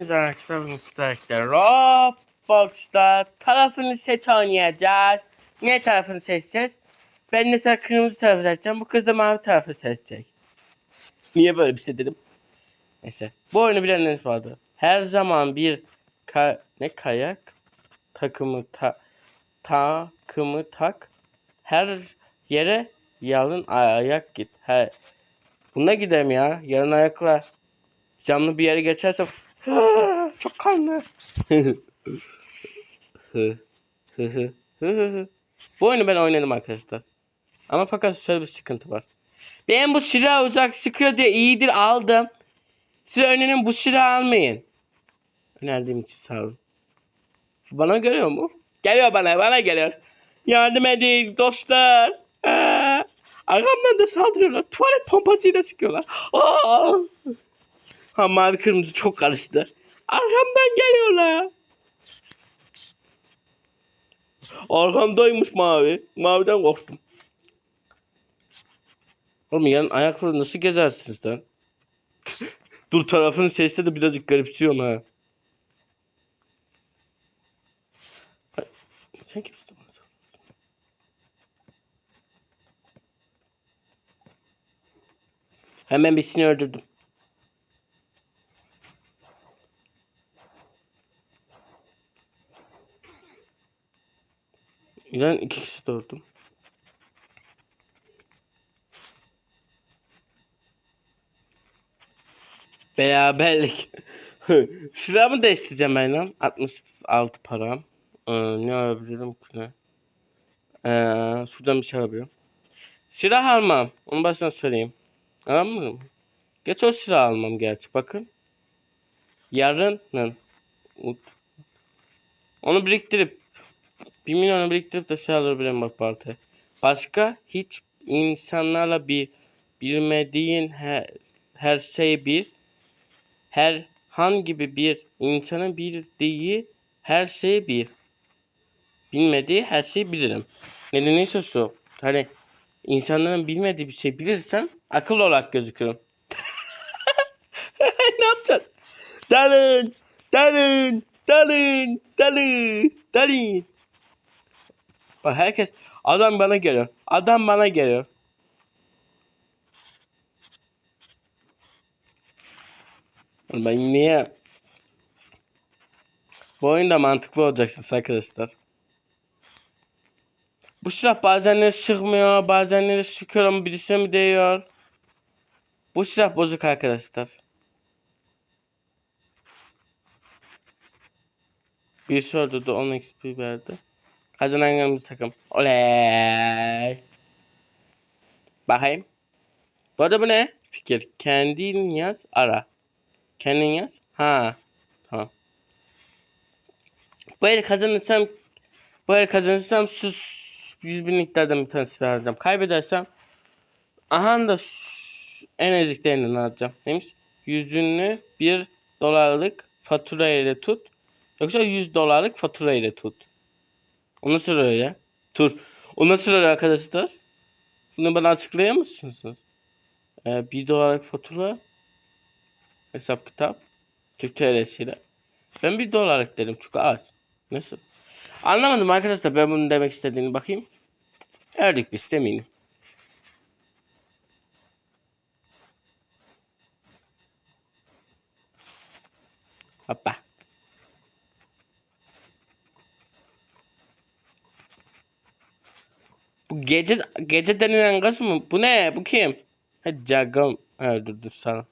Arkadaşlar arkadaşlar Roblox'ta tarafını seç oynayacağız. Ne tarafını seçeceğiz? Ben mesela kırmızı tarafı seçeceğim. Bu kız da mavi tarafı seçecek. Niye böyle bir şey dedim? Neyse. Bu oyunu bilenleriniz vardı. Her zaman bir ka ne kayak takımı ta takımı tak. Her yere yalın ayak git. He. Buna gidelim ya. Yarın ayakla camlı bir yere geçersem çok kanlı. bu oyunu ben oynadım arkadaşlar. Ama fakat şöyle bir sıkıntı var. Ben bu silah uzak sıkıyor diye iyidir aldım. Siz önünün bu silahı almayın. Önerdiğim için sağ olun. Bana geliyor mu? Geliyor bana, bana geliyor. Yardım edin dostlar. Aa, arkamdan da saldırıyorlar. Tuvalet pompasıyla sıkıyorlar. Aa! Ha mavi kırmızı çok karıştı. Arkamdan geliyorlar. Arkamdaymış mavi. Maviden korktum. Oğlum yarın ayakla nasıl gezersiniz lan? Dur tarafını seçse de birazcık garipsiyorum ha. Sen kimsin? Hemen birisini öldürdüm. Ben iki kişi doğurdum. Beraberlik. Şuramı değiştireceğim ben lan. 66 param. Ee, ne alabilirim ki ne? Ee, şuradan bir şey alabilirim. Silah almam. Onu baştan söyleyeyim. Anladın mı? Geç o silah almam gerçi. Bakın. Yarının. Onu biriktirip 1 milyonu biriktirip de şey alabilirim bak parti. Başka hiç insanlarla bir bilmediğin her, her şey bir her hangi bir insanın bildiği her şey bir bilmediği her şeyi bilirim. Nedeni ise şu. Hani insanların bilmediği bir şey bilirsen akıl olarak gözükürüm. ne yapacağız? Dalın, dalın, dalın, dalın, dalın. Bak herkes adam bana geliyor. Adam bana geliyor. Ben niye? Bu oyunda mantıklı olacaksınız arkadaşlar. Bu silah bazenleri sıkmıyor, bazenleri sıkıyor ama birisine mi değiyor? Bu silah bozuk arkadaşlar. Birisi öldürdü, 10 XP verdi. Kazanan takım. Oley. Bakayım. Bu arada bu ne? Fikir. Kendin yaz, ara. Kendin yaz. Ha. Tamam. Bu el kazanırsam bu el kazanırsam sus 100 binliklerden bir tanesini alacağım. Kaybedersem aha da en eziklerinden alacağım. Neymiş? Yüzünü bir dolarlık fatura ile tut. Yoksa 100 dolarlık fatura ile tut. O nasıl öyle? Dur. O nasıl öyle arkadaşlar? Bunu bana açıklayar mısınız? Ee, 1 dolarlık fatura hesap kitap Türk TL'siyle. Ben 1 dolarlık dedim çünkü az. Nasıl? Anlamadım arkadaşlar ben bunu demek istediğini bakayım. Erdik biz eminim. Hoppa. Gece gece denilen kız mı? Bu ne? Bu kim? Ha Cagam. Ha dur sana.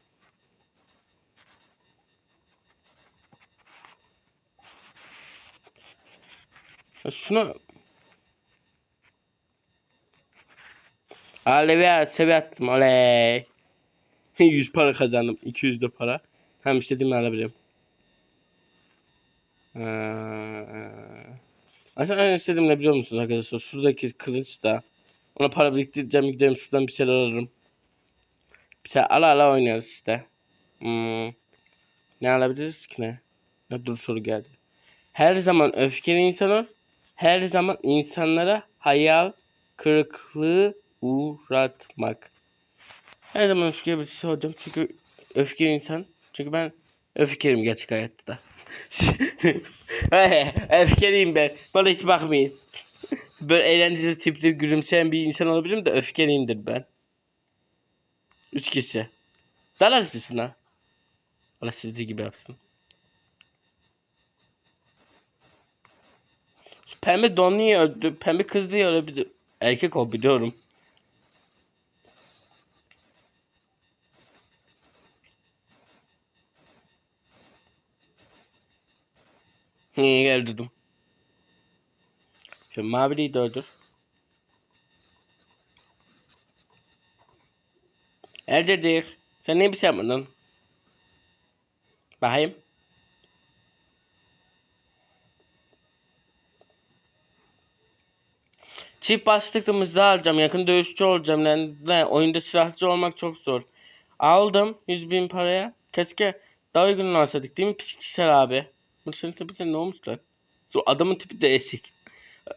Şunu Alevi seviye attım. Oley. 100 para kazandım. 200 de para. Hem istediğimi alabilirim. Ee, Aslında en istediğim ne biliyor musunuz arkadaşlar? Şuradaki kılıç da. Ona para biriktireceğim. Gidelim şuradan bir şeyler alırım. Bir şey ala ala oynarız işte. Hmm. Ne alabiliriz ki ne? Ne dur soru geldi. Her zaman öfkeli insan ol. Her zaman insanlara hayal kırıklığı uğratmak. Her zaman öfkeli birisi olacağım çünkü öfkeli insan. Çünkü ben Öfkeliyim gerçek hayatta da. Öfkeliyim ben. Bana hiç bakmayın. Böyle eğlenceli tipli gülümseyen bir insan olabilirim de öfkeliyimdir ben. Üç kişi. Dalarız biz buna. Allah sizi gibi yapsın. Pembe don niye öldü? Pembe kız diye ölebilir. Erkek o biliyorum. Niye öldürdüm? Şu maviliyi de öldür. Eldedir. Sen ne bir şey yapmadın? Bakayım. Çift bastığımızda alacağım. Yakın dövüşçü olacağım. Lan, lan, oyunda silahçı olmak çok zor. Aldım 100 bin paraya. Keşke daha uygun alsaydık değil mi psikiksel abi? Tipi de ne olmuş lan? Şu adamın tipi de esik.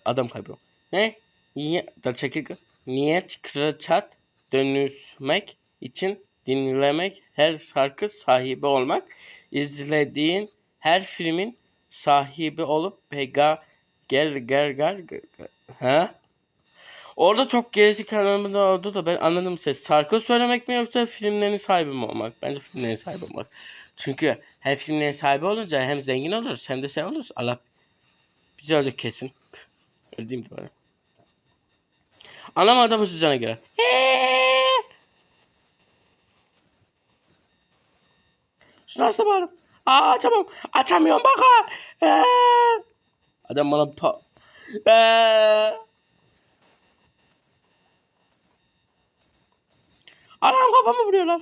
Adam kaybıyor. Ne? Niye? Da çekil. Niyet kıraçat dönüşmek için dinlemek her şarkı sahibi olmak izlediğin her filmin sahibi olup pega gel gel gel ha Orada çok gerizek anlamında oldu da ben anladım ses. Şarkı söylemek mi yoksa filmlerin sahibi mi olmak? Bence filmlerin sahibi olmak. Çünkü hem filmlerin sahibi olunca hem zengin oluruz hem de şey oluruz. Allah bizi öldük kesin. Öldüğüm de böyle. Anlamadım mı sizce göre? Şunu açtı bağırım. Aa açamam. Açamıyorum bak ha. Adam bana pa... Ee. Anam kafamı vuruyorlar.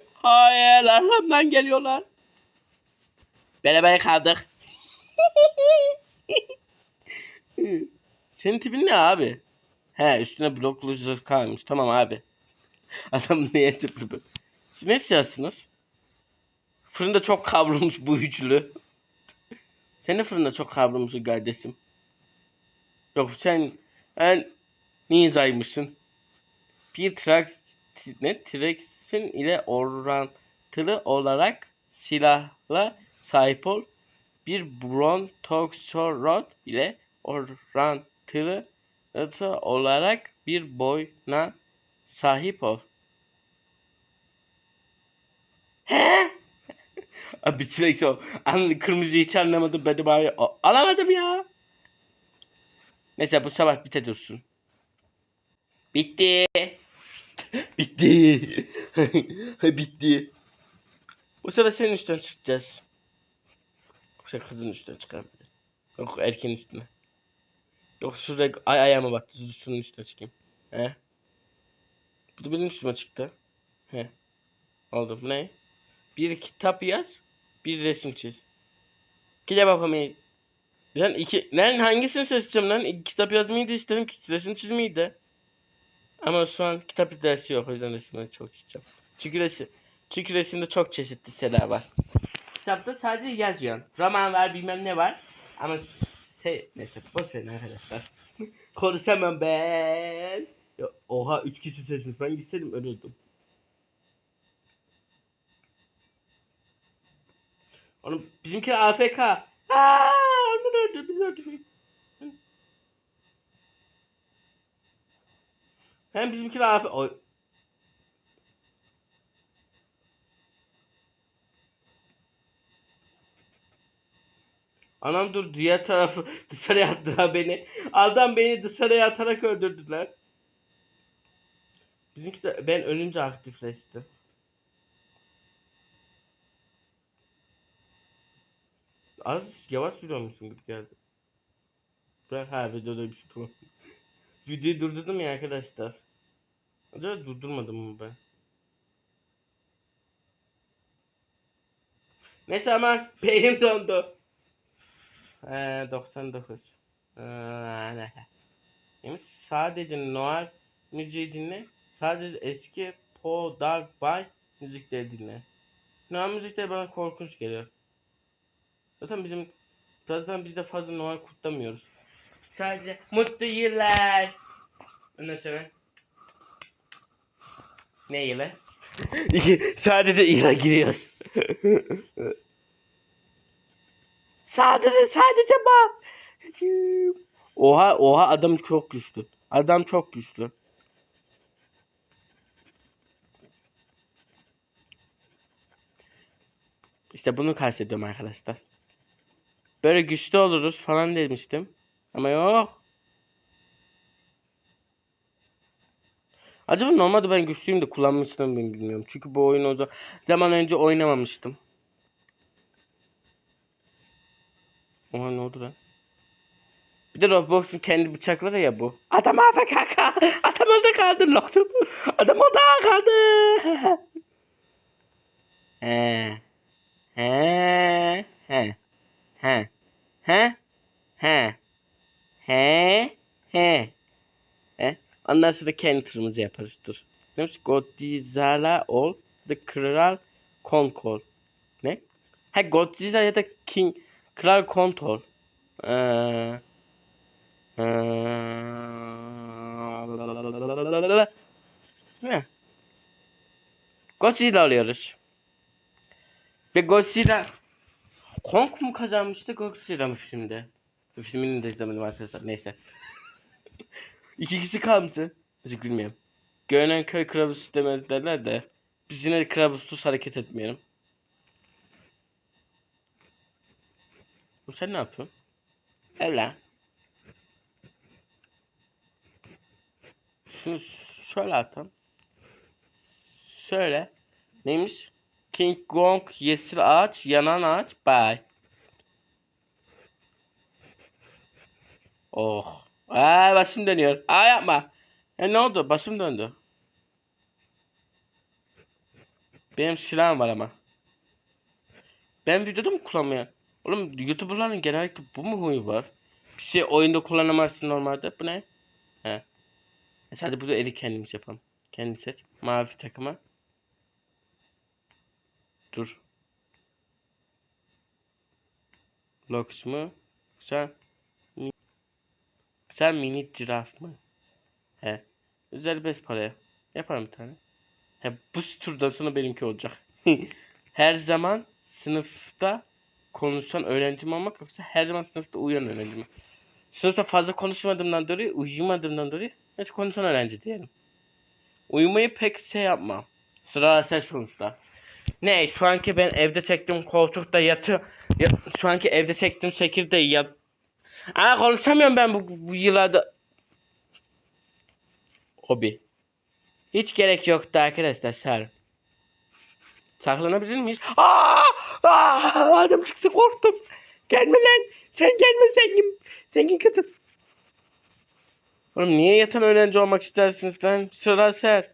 Hayır, arkamdan geliyorlar. Beraber kaldık. Senin tipin ne abi? He üstüne bloklu zırh kalmış. Tamam abi. Adam niye tipli? Siz ne siyasınız? Fırında çok kavrulmuş bu üçlü. Senin fırında çok kavrulmuşsun kardeşim. Yok sen en ninjaymışsın. Bir trak ne treksin ile orantılı olarak silahla sahip ol. Bir brontoxorot ile orantılı olarak bir boyna sahip ol. He? Abi direkt o. An kırmızı hiç anlamadım ben de bari o- alamadım ya. Neyse bu sabah bite dursun. Bitti. Bitti. Bitti. Bu sefer senin üstüne çıkacağız. Sefer kızın üstüne çıkabilir. Yok erkeğin üstüne. Yok şurada ay ayağıma bak. Şunun üstüne çıkayım. He? Bu da benim üstüme çıktı. He. Oldu. Ne? Bir kitap yaz. Bir resim çiz. Gel bakalım. Lan iki, lan hangisini seçeceğim lan? Kitap yazmayı da istedim. Resim çizmeyi de. Ama şu an kitap dersi yok. O yüzden resimleri çok çizeceğim. Çünkü resim, çünkü resimde çok çeşitli şeyler var. Kitapta sadece yazıyorsun. Roman var bilmem ne var. Ama şey neyse boş verin arkadaşlar. Konuşamam ben. Ya, oha üç kişi seçmiş. Ben gitseydim ölürdüm. Oğlum bizimki AFK. Aaa onları öldür biz öldürmeyin. Hem bizimki de AFK. Oy. Anam dur diğer tarafı dışarıya attılar beni. Adam beni dışarıya atarak öldürdüler. Bizimki de ben ölünce aktifleşti. Az yavaş biliyor musun gibi geldi. Ben her videoda bir şey yapamam. Videoyu durdurdum ya arkadaşlar. Acaba durdurmadım mı ben? Neyse ama beynim dondu. Ee, 99. Ee? Neymiş? Sadece Noel müziği dinle. Sadece eski Po Dark Bay müzikleri dinle. Noel müzikleri bana korkunç geliyor. Zaten bizim zaten biz de fazla Noel kutlamıyoruz. Sadece mutlu yıllar. Ondan sonra ne yılı? sadece yıla giriyoruz. sadece sadece bak. Oha oha adam çok güçlü. Adam çok güçlü. İşte bunu kastediyorum arkadaşlar. Böyle güçlü oluruz falan demiştim. Ama yok. Acaba normalde ben güçlüyüm de kullanmıştım ben bilmiyorum. Çünkü bu oyunu o za- zaman önce oynamamıştım. Oha ne oldu lan? Bir de Roblox'un kendi bıçakları ya bu. Adam AFK. Adam orada kaldı loktum. Adam orada kaldı. He. He. He. He. He. He. He. He. He. Ondan sonra kendi turumuzu yaparız dur. Demiş Godzilla ol. The Kral Konkol. Ne? Ha Godzilla ya da King Kral Kontol. Eee ne? Godzilla alıyoruz. Ve Godzilla Kong mu kazanmıştı Godzilla mı şimdi? Filmini de izlemedim arkadaşlar neyse. İki kişi kalmıştı. Hiç bilmiyorum. Görünen köy kılavuzu demez derler de biz yine kılavuzsuz hareket etmeyelim. Bu sen ne yapıyorsun? Ela. Şunu şöyle atalım. Şöyle. Neymiş? King Kong, yeşil ağaç, yanan ağaç, bay. Oh. Aa başım dönüyor. Aa yapma. E ne oldu? Başım döndü. Benim silahım var ama. Ben videoda mı kullanmaya? Oğlum YouTuber'ların genellikle bu mu huyu var? Bir şey oyunda kullanamazsın normalde. Bu ne? He. E Hadi bunu eli kendimiz yapalım. Kendi seç. Mavi takıma. Dur. Lox mu? Mi- Sen mini giraf mı? He. Özel bez paraya. Yaparım bir tane. He bu turdan sonra benimki olacak. her zaman sınıfta konuşan öğrenci mi olmak yoksa her zaman sınıfta uyuyan öğrenci mi? Sınıfta fazla konuşmadığımdan dolayı, uyumadığımdan dolayı hiç konuşan öğrenci diyelim. Uyumayı pek şey yapmam. Sıra sen sonuçta. Ne şu anki ben evde çektiğim koltukta yatıyor. Ya, şu anki evde çektiğim şekilde yat. Aa konuşamıyorum ben bu, bu yıllarda. Hobi. Hiç gerek yoktu arkadaşlar sağ Saklanabilir miyiz? Aa! Aa! Adam çıktı korktum. Gelme lan. Sen gelme zengin. Zengin kızım. Oğlum niye yatan öğrenci olmak istersiniz lan? Sıra ser.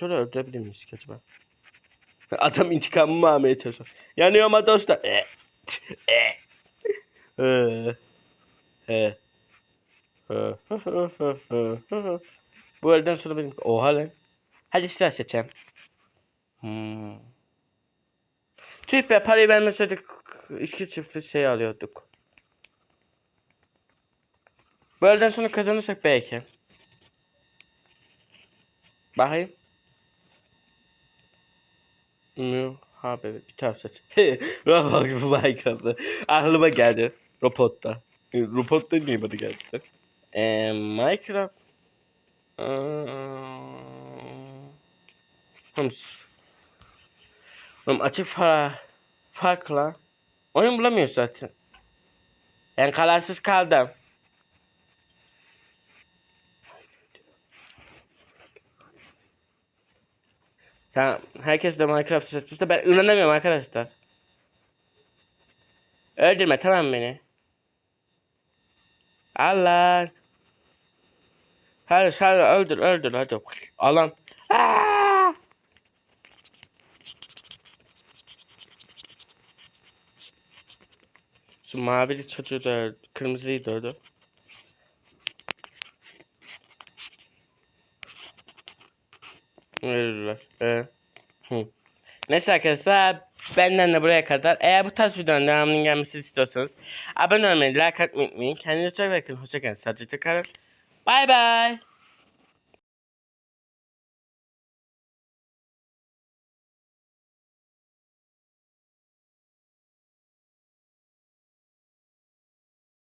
Şöyle öldürebilir miyiz acaba? Adam intikamımı almaya çalışıyor. Yanıyorum ha dostlar. E. E. Bu elden sonra benim... Oha lan. Hadi silah seçelim. Hmm. Tüh be parayı vermeseydik iki çiftli şey alıyorduk. Bu elden sonra kazanırsak belki. Bakayım. Yok. Ha be bir taraf seç. Roblox Minecraft'ta. Aklıma geldi. Robot'ta. Robot niye bana geldi? Eee Minecraft. Eee, Oğlum, oğlum açık fa farkla. Oyun bulamıyoruz zaten. Ben kararsız kaldım. Tamam, herkes de Minecraft seçmiş de ben inanamıyorum arkadaşlar. Öldürme tamam beni. Allah. Hadi hadi öldür öldür hadi. Alan. Şu mavili çocuğu da. Kırmızıyı da öldü. Öldüler. Ee, hı. Neyse arkadaşlar benden de buraya kadar. Eğer bu tarz videonun devamının gelmesini istiyorsanız abone olmayı, like atmayı unutmayın. Kendinize çok bakın. Hoşçakalın. Sadece kalın. Bay bay.